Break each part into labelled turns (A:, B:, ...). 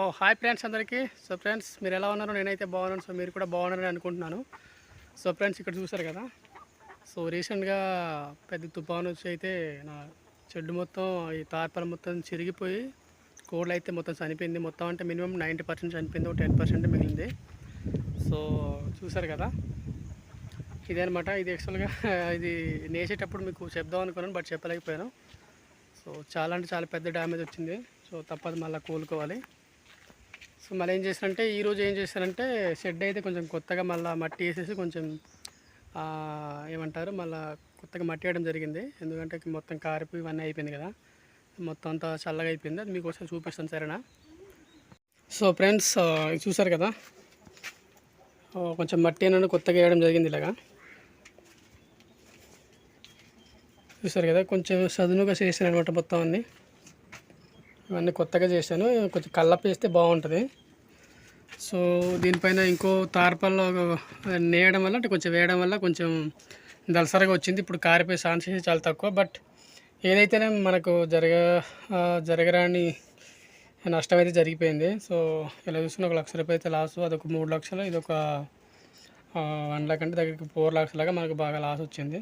A: ఓ hi friends అందరికీ. So friends మీరు ఎలా ఉన్నారు? నేనైతే బాగున్నాను. సో మీరు కూడా బాగున్నారని అనుకుంటున్నాను. సో ఫ్రెండ్స్ ఇక్కడ చూసారు కదా? సో రీసెంట్గా పెద్ద తుఫాను వచ్చి అయితే నా చెడ్డు మొత్తం ఈ తార్పర మొత్తం చిరిగిపోయి కోళ్ళు అయితే మొత్తం చనిపోయింది. మొత్తం అంటే మినిమం నైంటీ పర్సెంట్ చనిపోయింది. ఒక టెన్ పర్సెంట్ మిగిలింది. సో చూసారు కదా? ఇదనమాట ఇది యాక్చువల్గా ఇది నేసేటప్పుడు మీకు చెప్దాం అనుకున్నాను బట్ చెప్పలేకపోయాను. సో చాలా అంటే చాలా పెద్ద డ్యామేజ్ వచ్చింది. సో తప్పదు మళ్ళీ కోలుకోవాలి. సో మళ్ళీ ఏం చేశారంటే ఈరోజు ఏం చేశారంటే షెడ్ అయితే కొంచెం కొత్తగా మళ్ళీ మట్టి వేసేసి కొంచెం ఏమంటారు మళ్ళీ కొత్తగా మట్టి వేయడం జరిగింది. ఎందుకంటే మొత్తం కారిపు ఇవన్నీ అయిపోయింది కదా. మొత్తం అంతా చల్లగా అయిపోయింది. అది మీకు ఒకసారి చూపిస్తాను సరేనా? సో ఫ్రెండ్స్ చూసారు కదా? కొంచెం మట్టి అనేది కొత్తగా వేయడం జరిగింది ఇలాగా. చూసారు కదా? కొంచెం సదునుగా చేశాను అనమాట మొత్తం అన్నీ. ఇవన్నీ కొత్తగా చేశాను. కొంచెం కళ్ళప్ప వేస్తే బాగుంటుంది. సో దీనిపైన ఇంకో తార్పల్లో నేయడం వల్ల అంటే కొంచెం వేయడం వల్ల కొంచెం దలసరగా వచ్చింది. ఇప్పుడు కారిపోయే ఛాన్సెస్ చాలా తక్కువ. బట్ ఏదైతేనే మనకు జరగ జరగరాని నష్టం అయితే జరిగిపోయింది. సో ఇలా చూసుకున్న ఒక లక్ష రూపాయలు అయితే లాస్ అదొక మూడు లక్షలు ఇదొక వన్ లాక్ అంటే దగ్గరికి ఫోర్ లాక్స్ లాగా మనకు బాగా లాస్ వచ్చింది.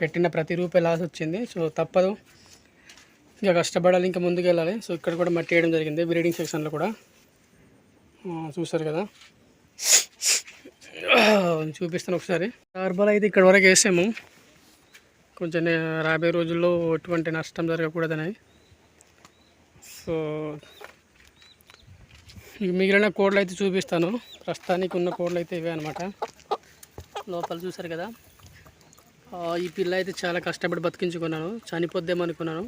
A: పెట్టిన ప్రతి రూపాయి లాస్ వచ్చింది. సో తప్పదు. ఇంకా కష్టపడాలి ఇంకా ముందుకు వెళ్ళాలి సో ఇక్కడ కూడా మట్టి వేయడం జరిగింది బ్రీడింగ్ సెక్షన్లో కూడా. చూసారు కదా? చూపిస్తాను ఒకసారి. టార్బల్ అయితే ఇక్కడ వరకు వేసాము. కొంచెం రాబోయే రోజుల్లో ఎటువంటి నష్టం జరగకూడదని. సో ఇక మిగిలిన కోడ్లు అయితే చూపిస్తాను. ప్రస్తుతానికి ఉన్న కోడ్లు అయితే ఇవే అనమాట లోపల చూసారు కదా? ఈ పిల్ల అయితే చాలా కష్టపడి బతికించుకున్నాను. చనిపోద్దేమనుకున్నాను.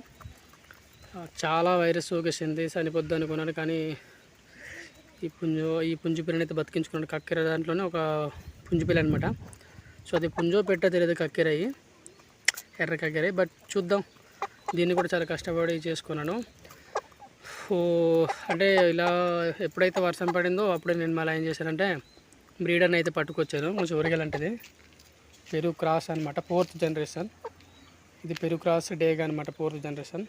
A: చాలా వైరస్ సోకేసింది చనిపోద్ది అనుకున్నాను. కానీ ఈ పుంజు ఈ పుంజు పిల్లని అయితే బతికించుకున్నాను కక్కెర దాంట్లోనే ఒక పుంజు పిల్ల అనమాట సో అది పుంజో పెట్ట తెలియదు కక్కెరయ్యి ఎర్ర కక్కెరయ్యి బట్ చూద్దాం. దీన్ని కూడా చాలా కష్టపడి చేసుకున్నాను. అంటే ఇలా ఎప్పుడైతే వర్షం పడిందో అప్పుడే నేను మళ్ళీ ఏం చేశానంటే బ్రీడర్ని అయితే పట్టుకొచ్చాను. కొంచెం ఒరిగలంటది పెరుగు క్రాస్ అనమాట ఫోర్త్ జనరేషన్. ఇది పెరుగు క్రాస్ డేగా అనమాట ఫోర్త్ జనరేషన్.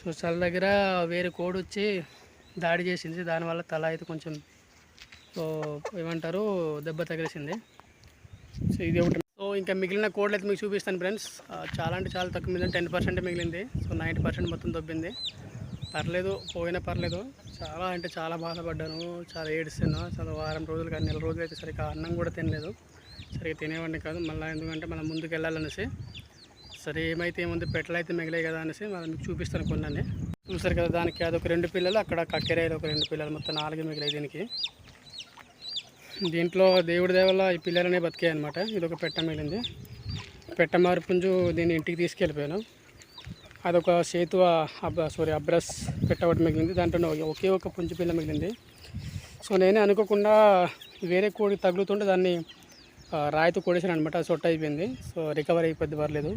A: సో చాలా దగ్గర వేరే కోడ్ వచ్చి దాడి చేసింది. దానివల్ల తల అయితే కొంచెం సో ఏమంటారు దెబ్బ తగిలేసింది. సో ఇది ఒకటి. సో ఇంకా మిగిలిన కోడ్లు అయితే మీకు చూపిస్తాను ఫ్రెండ్స్. చాలా అంటే చాలా తక్కువ మిగిలిన టెన్ పర్సెంట్ మిగిలింది. సో నైంటీ పర్సెంట్ మొత్తం దొబ్బింది. పర్లేదు పోయినా పర్లేదు. చాలా అంటే చాలా బాధపడ్డాను. చాలా ఏడుస్తాను చాలా వారం రోజులు కానీ నెల రోజులు అయితే సరిగ్గా అన్నం కూడా తినలేదు. సరిగ్గా తినేవాడిని కాదు. మళ్ళీ ఎందుకంటే మనం ముందుకు వెళ్ళాలనేసి సరే ఏమైతే ఏముంది? పెట్టలు అయితే మిగిలాయి కదా అనేసి మనం మీకు చూపిస్తాను కొన్ని చూసారు కదా దానికి అదొక రెండు పిల్లలు అక్కడ కక్కెరాయిలు ఒక రెండు పిల్లలు మొత్తం నాలుగు మిగిలాయి దీనికి. దీంట్లో దేవుడి దేవల్ల ఈ పిల్లలనే బతికాయి అనమాట ఇది ఒక పెట్ట మిగిలింది. పెట్ట మార్పుంజు దీన్ని ఇంటికి తీసుకెళ్ళిపోయాను. అదొక సేతు అబ్బ సారీ అబ్రస్ పెట్ట ఒకటి మిగిలింది. దాంట్లో ఒకే ఒక పుంజు పిల్ల మిగిలింది. సో నేనే అనుకోకుండా వేరే కోడి తగులుతుంటే దాన్ని రాయితో కొడేసాను అనమాట అది సొట్ట అయిపోయింది. సో రికవర్ అయిపోద్ది పర్లేదు.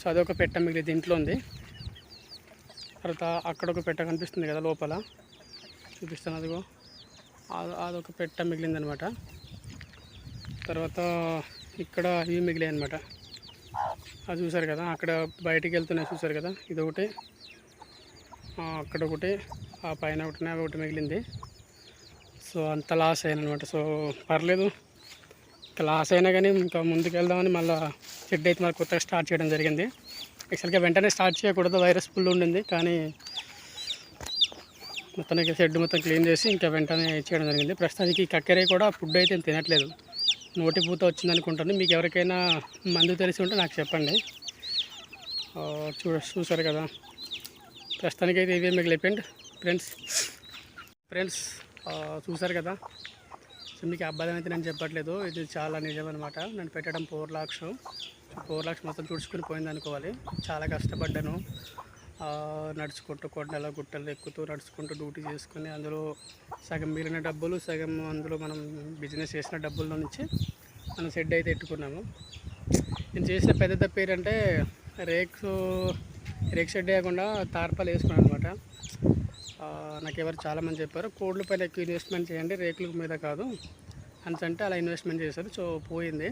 A: సో అదొక పెట్ట మిగిలింది దీంట్లో ఉంది. తర్వాత అక్కడ ఒక పెట్ట కనిపిస్తుంది కదా లోపల. చూపిస్తాను అదిగో. అదొక పెట్ట మిగిలిందనమాట. తర్వాత ఇక్కడ ఇవి మిగిలాయి అనమాట అది చూసారు కదా అక్కడ బయటికి వెళ్తున్నాయి చూసారు కదా ఇది ఒకటి అక్కడ ఒకటి ఆ పైన ఒకటి అవి ఒకటి మిగిలింది. సో అంత లాస్ అయ్యాను అనమాట సో పర్లేదు. ఇంకా లాస్ అయినా కానీ ఇంకా ముందుకు వెళ్దామని మళ్ళీ షెడ్ అయితే మళ్ళీ కొత్తగా స్టార్ట్ చేయడం జరిగింది. యాక్చువల్గా వెంటనే స్టార్ట్ చేయకూడదు వైరస్ ఫుల్ ఉండింది. కానీ మొత్తానికి షెడ్ మొత్తం క్లీన్ చేసి ఇంకా వెంటనే చేయడం జరిగింది. ప్రస్తుతానికి కక్కెరే కూడా ఫుడ్ అయితే తినట్లేదు. నోటి పూత వచ్చింది అనుకుంటాను మీకు ఎవరికైనా మందు తెలిసి ఉంటే నాకు చెప్పండి. చూ చూడ చూసారు కదా. ప్రస్తుతానికి అయితే ఇవే మిగిలిపోయింది. ఫ్రెండ్స్ ఫ్రెండ్స్ చూసారు కదా. సో మీకు అబ్బాయి అయితే నేను చెప్పట్లేదు. ఇది చాలా నిజం అనమాట నేను పెట్టడం ఫోర్ లాక్స్ ఫోర్ లాక్స్ మొత్తం తుడుచుకుని పోయింది అనుకోవాలి చాలా కష్టపడ్డాను. నడుచుకుంటూ కొండల గుట్టలు ఎక్కుతూ నడుచుకుంటూ డ్యూటీ చేసుకుని అందులో సగం మిగిలిన డబ్బులు సగం అందులో మనం బిజినెస్ చేసిన డబ్బుల్లో నుంచి మనం షెడ్ అయితే ఎట్టుకున్నాము. నేను చేసిన పెద్ద తప్పు ఏంటంటే రేక్స్ రేక్ షెడ్ వేయకుండా తార్పాలు వేసుకున్నాను అనమాట నాకు ఎవరు చాలామంది చెప్పారు కోడ్ల పైన ఎక్కువ ఇన్వెస్ట్మెంట్ చేయండి రేకుల మీద కాదు. అని అంటే అలా ఇన్వెస్ట్మెంట్ చేశారు. సో పోయింది.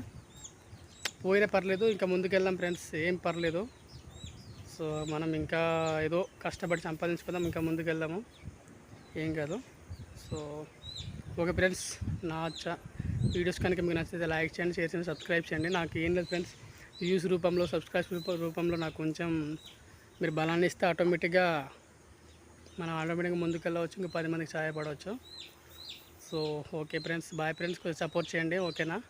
A: పోయినా పర్లేదు ఇంకా ముందుకెళ్దాం ఫ్రెండ్స్ ఏం పర్లేదు. సో మనం ఇంకా ఏదో కష్టపడి సంపాదించుకుందాం ఇంకా ముందుకెళ్దాము. ఏం కాదు. సో ఓకే ఫ్రెండ్స్ నా వీడియోస్ కనుక మీకు నచ్చితే లైక్ చేయండి షేర్ చేయండి సబ్స్క్రైబ్ చేయండి. నాకు ఏం లేదు ఫ్రెండ్స్ వ్యూస్ రూపంలో సబ్స్క్రైబ్ రూప- రూపంలో నాకు కొంచెం మీరు బలాన్ని ఇస్తే ఆటోమేటిక్గా మనం ఆటోమేటిక్గా ముందుకెళ్ళవచ్చు ఇంకా పది మందికి సహాయపడవచ్చు. So okay friends bye friends కొంచెం సపోర్ట్ చేయండి ఓకేనా?